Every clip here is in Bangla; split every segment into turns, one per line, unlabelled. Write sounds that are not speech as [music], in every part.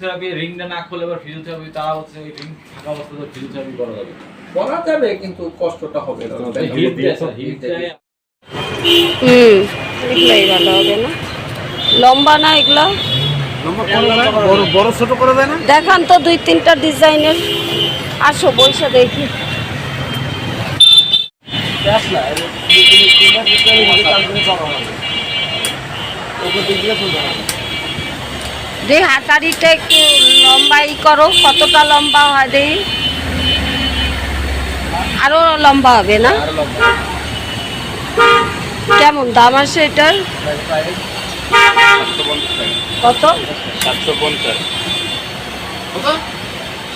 ফিজিওথেরাপি রিংটা না খুলে এবার ফিজিওথেরাপি তারা হচ্ছে ওই রিং থাকা অবস্থাতে ফিজিওথেরাপি করা যাবে
করা যাবে কিন্তু কষ্টটা হবে না
হিট দেয় হিট দেয়
হুম এগুলাই ভালো হবে না লম্বা না এগুলো
বড় বড় ছোট করা না
দেখান তো দুই তিনটা ডিজাইনের আসো বৈশা দেখি দেখি হাতারিটা একটু লম্বাই করো কতটা লম্বা হয় দেখি। আরও লম্বা হবে না? কেমন দাম আছে এটার? কত?
সাতশো পঞ্চাশ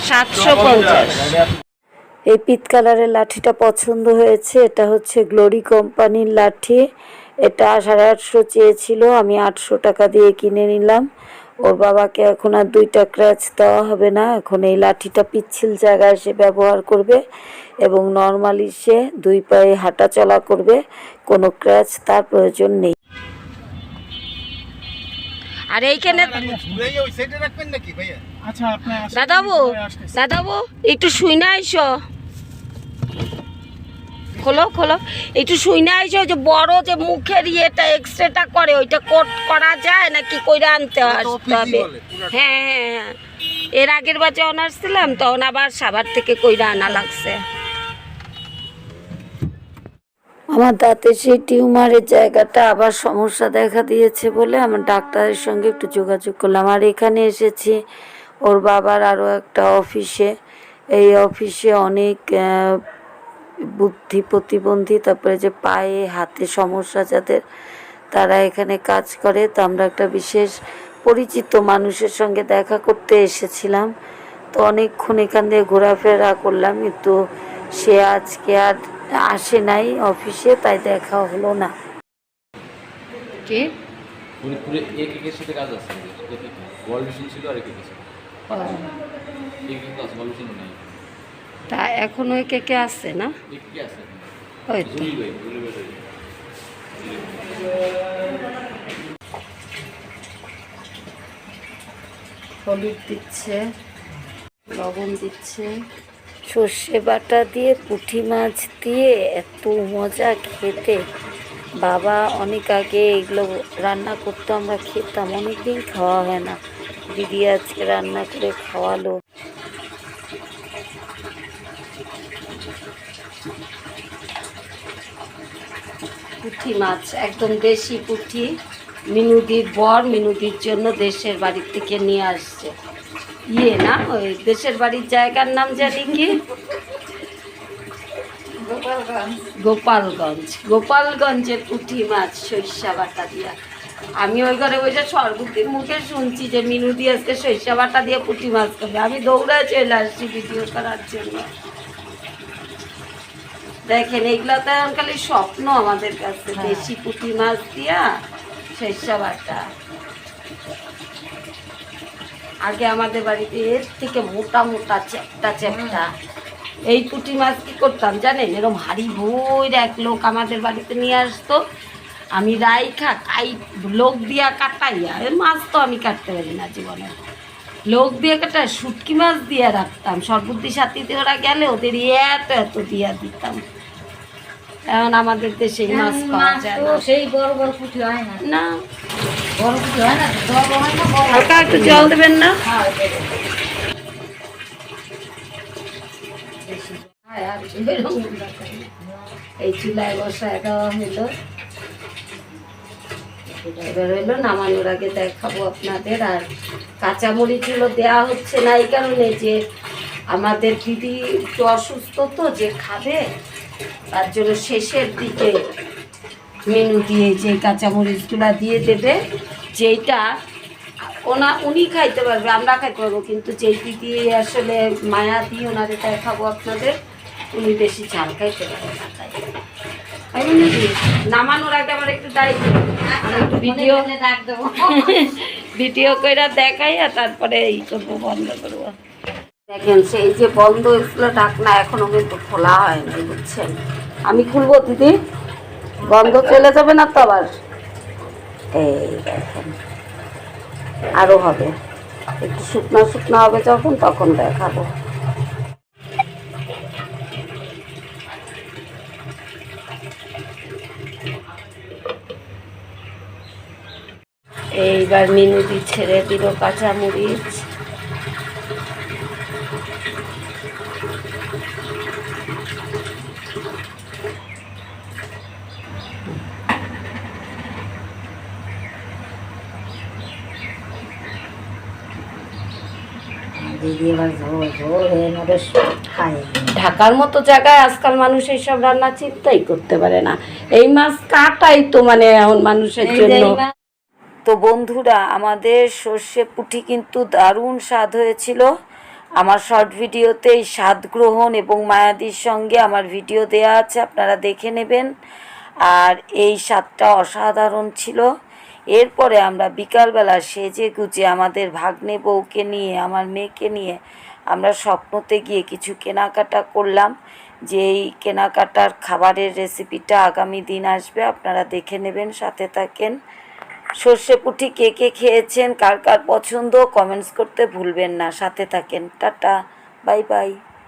সাতশো পঞ্চাশ। এই পিত কালারের লাঠিটা পছন্দ হয়েছে এটা হচ্ছে গ্লোরি কোম্পানির লাঠি। এটা সাড়ে আটশো চেয়েছিল আমি আটশো টাকা দিয়ে কিনে নিলাম। ওর বাবাকে এখন আর দুইটা ক্র্যাচ দেওয়া হবে না। এখন এই লাঠিটা পিচ্ছিল জায়গায় সে ব্যবহার করবে এবং নর্মালি সে দুই পায়ে হাঁটা চলা করবে। কোনো ক্র্যাচ তার প্রয়োজন নেই। আর এইখানে
ওই সাইডে রাখবেন নাকি ভাইয়া?
আচ্ছা আপনি আসেন।
দাদাবু দাদাবু একটু শুই না আইসো। খোলো খোলো। একটু শুই না যে বড় যে মুখের ইয়েটা এক্সরেটা করে ওইটা কোট করা যায় নাকি কইরা আনতে আসতে হবে? হ্যাঁ হ্যাঁ হ্যাঁ। এর আগের বার যখন আসছিলাম তখন আবার সাবার থেকে কইরা আনা লাগছে। আমার দাঁতে সেই টিউমারের জায়গাটা আবার সমস্যা দেখা দিয়েছে বলে আমার ডাক্তারের সঙ্গে একটু যোগাযোগ করলাম। আর এখানে এসেছি ওর বাবার আরও একটা অফিসে। এই অফিসে অনেক আহ, বুদ্ধি প্রতিবন্ধী তারপরে যে পায়ে হাতে সমস্যা যাদের তারা এখানে কাজ করে তো আমরা একটা বিশেষ পরিচিত মানুষের সঙ্গে দেখা করতে এসেছিলাম তো অনেকক্ষণ এখান দিয়ে ঘোরাফেরা করলাম কিন্তু সে আজকে আর আসে নাই অফিসে তাই দেখা হলো না কে
ফরিদপুরে এক একের সাথে কাজ আছে মেশিন ছিল আর এক এক নেই
তা এখন ওই কে কে আসছে না? হলুদ দিচ্ছে, লবণ দিচ্ছে। সর্ষে বাটা দিয়ে পুঁটি মাছ দিয়ে এত মজা খেতে। বাবা অনেক আগে এগুলো রান্না করতো, আমরা খেতাম, অনেকদিন খাওয়া হয় না। দিদি আজকে রান্না করে খাওয়ালো। পুঁটি মাছ একদম দেশি পুঁটি। মিনুদির বর মিনুদির জন্য দেশের বাড়ির থেকে নিয়ে আসছে। ইয়ে না ওই দেশের বাড়ির জায়গার নাম জানি কি? গোপালগঞ্জ। গোপালগঞ্জের পুঁটি মাছ সরিষা বাটা দিয়া। আমি ওই ঘরে ওই যে সর্বদিন মুখে শুনছি যে মিনুদি আজকে সরিষা বাটা দিয়ে পুঁটি মাছ করবে আমি দৌড়ায় চলে আসছি ভিডিও করার জন্য। দেখেন এগুলো তো এখন খালি স্বপ্ন আমাদের কাছে দেশি পুঁটি মাছ দিয়া সরিষা বাটা। আগে আমাদের বাড়িতে এর থেকে মোটা মোটা চ্যাপটা চ্যাপটা। এই পুঁটি মাছ কি করতাম জানেন? এরকম হাড়ি ভোর এক লোক আমাদের বাড়িতে নিয়ে আসতো। আমি রাইখা কাই লোক দিয়া কাটাইয়া মাছ তো আমি কাটতে পারি না জীবনে। লোক দিয়ে কাটা শুটকি মাছ দিয়ে রাখতাম। সর্বদি সাথীতে ওরা গেলে ওদের এত এত দিয়া দিতাম। এখন আমাদের দেশে এই মাছ পাওয়া যায় না।
সেই বড় বড় পুঁটি হয় না।
না।
বড় পুঁটি হয় না হয়
হালকা একটু জল দেবেন না?
হয় নেই।
এই চুলায় বসায় দেওয়া হইল এবার হইল নামানোর আগে দেখাবো আপনাদের আর কাঁচামরিচগুলো দেওয়া হচ্ছে না এই কারণে যে আমাদের দিদি একটু অসুস্থ তো, যে খাবে, তার জন্য শেষের দিকে মেনু দিয়ে যে কাঁচামরিচগুলো দিয়ে দেবে, যেইটা ওনা, উনি খাইতে পারবে, আমরা খাইতে পারব, কিন্তু যেই দিদি আসলে মায়া দিয়ে ওনারে দেখাবো আপনাদের, উনি বেশি ঝাল খাইতে পারবে না কি? নামানোর আগে আমার একটু দায়িত্ব আমি একটু ভিডিও [laughs] ভিডিও করে দেখাই আর তারপরে এই করব বন্ধ করব। দেখেন সেই যে বন্ধ হয়েছিল ঢাকনা এখনও কিন্তু খোলা বুঝছেন? আমি খুলবো দিদি? বন্ধ চলে যাবে না তো আবার? এই দেখেন আরও হবে।
একটু শুকনো শুকনো হবে যখন তখন দেখাবো। এইবার মিনুদি ছেড়ে দিল কাঁচামরিচ। ঢাকার মতো জায়গায় আজকাল মানুষ এইসব রান্না চিন্তাই করতে পারে না। এই মাছ কাটাই তো মানে এখন মানুষের জন্য। তো বন্ধুরা, আমাদের সর্ষে পুঁটি কিন্তু দারুণ স্বাদ হয়েছিল। আমার শর্ট ভিডিওতে এই স্বাদ গ্রহণ এবং মায়াদির সঙ্গে আমার ভিডিও দেয়া আছে, আপনারা দেখে নেবেন। আর এই স্বাদটা অসাধারণ ছিল। এরপরে আমরা বিকালবেলা সেজে গুজে আমাদের ভাগ্নে বউকে নিয়ে, আমার মেয়েকে নিয়ে আমরা স্বপ্নতে গিয়ে কিছু কেনাকাটা করলাম। যে এই কেনাকাটার খাবারের রেসিপিটা আগামী দিন আসবে, আপনারা দেখে নেবেন, সাথে থাকেন। সর্ষে পুঁটি কে কে খেয়েছেন, কার কার পছন্দ কমেন্টস করতে ভুলবেন না, সাথে থাকেন। Tata, bye bye.